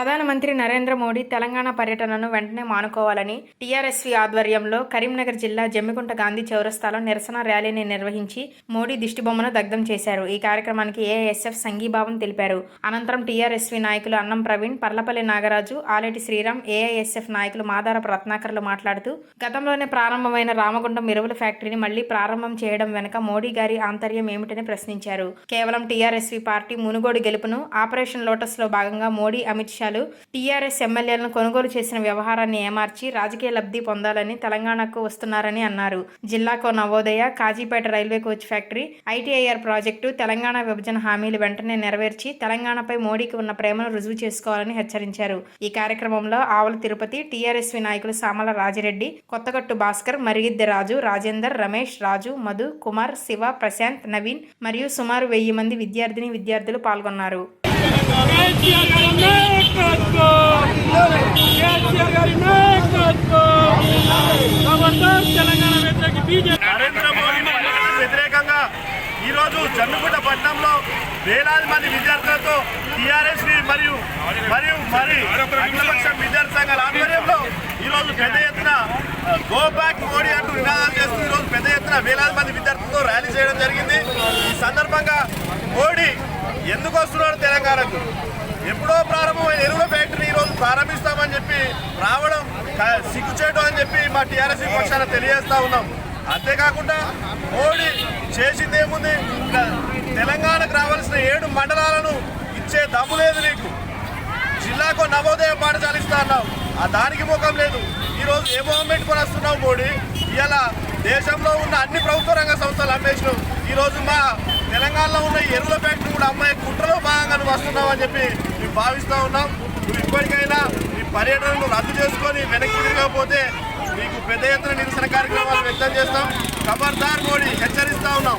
ప్రధానమంత్రి నరేంద్ర మోడీ తెలంగాణ పర్యటనను వెంటనే మానుకోవాలని టీఆర్ఎస్వి ఆధ్వర్యంలో కరీంనగర్ జిల్లా జమ్మికుంట గాంధీ చౌరస్తాలో నిరసన ర్యాలీని నిర్వహించి మోడీ దిష్టిబొమ్మను దగ్ధం చేశారు. ఈ కార్యక్రమానికి ఏఐఎస్ఎఫ్ సంఘీభావం తెలిపారు. అనంతరం టీఆర్ఎస్వి నాయకులు అన్నం ప్రవీణ్ పర్లపల్లి నాగరాజు ఆలేటి శ్రీరామ్ ఏఐఎస్ఎఫ్ నాయకులు మాదారపు రత్నాకర్లు మాట్లాడుతూ గతంలోనే ప్రారంభమైన రామగుండం ఎరువుల ఫ్యాక్టరీని మళ్ళీ ప్రారంభం చేయడం వెనుక మోడీ గారి ఆంతర్యం ఏమిటని ప్రశ్నించారు. కేవలం టీఆర్ఎస్వి పార్టీ మునుగోడు గెలుపును ఆపరేషన్ లోటస్లో భాగంగా మోడీ అమిత్ షా సంఘాలు టీఆర్ఎస్ ఎమ్మెల్యేలను కొనుగోలు చేసిన వ్యవహారాన్ని ఏమార్చి రాజకీయ లబ్ధి పొందాలని తెలంగాణకు వస్తున్నారని అన్నారు. జిల్లాకు Navodaya Kazipet railway coach factory ITIR project Telangana విభజన హామీలు వెంటనే నెరవేర్చి తెలంగాణపై మోడీకి ఉన్న ప్రేమను రుజువు చేసుకోవాలని హెచ్చరించారు. ఈ కార్యక్రమంలో ఆవుల తిరుపతి టీఆర్ఎస్ నాయకులు సామల రాజిరెడ్డి కొత్తగట్టు భాస్కర్ మరిగిద్దె రాజు రాజేందర్ రమేష్ రాజు మధు కుమార్ శివ ప్రశాంత్ నవీన్ మరియు సుమారు వెయ్యి మంది విద్యార్థిని విద్యార్థులు పాల్గొన్నారు. తెలంగాణ నరేంద్ర మోడీ వ్యతిరేకంగా ఈరోజు జమ్మిగుంట పట్టణంలో వేలాది మంది విద్యార్థులతో టీఆర్ఎస్ మరియు మరియు మరి అఖిలపక్ష విద్యార్థి సంఘాల ఆధ్వర్యంలో ఈరోజు పెద్ద ఎత్తున గో బ్యాక్ మోడీ అంటూ నినాదాలు చేస్తూ ఈరోజు పెద్ద ఎత్తున వేలాది మంది విద్యార్థులతో ర్యాలీ చేయడం జరిగింది. ఈ సందర్భంగా మోడీ ఎందుకు వస్తున్నాడు? తెలంగాణకు ఎప్పుడో ప్రారంభమైన ఎరువుల ఫ్యాక్టరీ ఈరోజు ప్రారంభిస్తామని చెప్పి రావడం క- సిగ్గుచేటు అని చెప్పి మా టీఆర్ఎస్ పక్షాన తెలియజేస్తా ఉన్నాం. అంతేకాకుండా మోడీ చేసింది ఏముంది? తెలంగాణకు రావాల్సిన ఏడు మండలాలను ఇచ్చే దమ్ము లేదు నీకు. జిల్లాకు నవోదయ పాఠశాల ఇస్తా అన్నావు. ఆ దానికి ముఖం లేదు. ఈరోజు ఏ మూమెంట్ పెట్టుకొని వస్తున్నావు మోడీ. ఇలా దేశంలో ఉన్న అన్ని ప్రభుత్వ రంగ సంస్థలు అమ్మేసినావు. ఈరోజు మా తెలంగాణలో ఉన్న ఎరువుల ఫ్యాక్టరీ ఇప్పుడు అమ్మాయి కుట్రలో భాగంగా నువ్వు వస్తున్నావు అని చెప్పి మేము భావిస్తూ ఉన్నాం. నువ్వు ఇప్పటికైనా ఈ పర్యటనను రద్దు చేసుకొని వెనక్కి తిరగకపోతే మీకు పెద్ద ఎత్తున నిరసన కార్యక్రమాలు వ్యక్తం చేస్తాం. ఖబర్దార్ మోడీ హెచ్చరిస్తూ ఉన్నాం.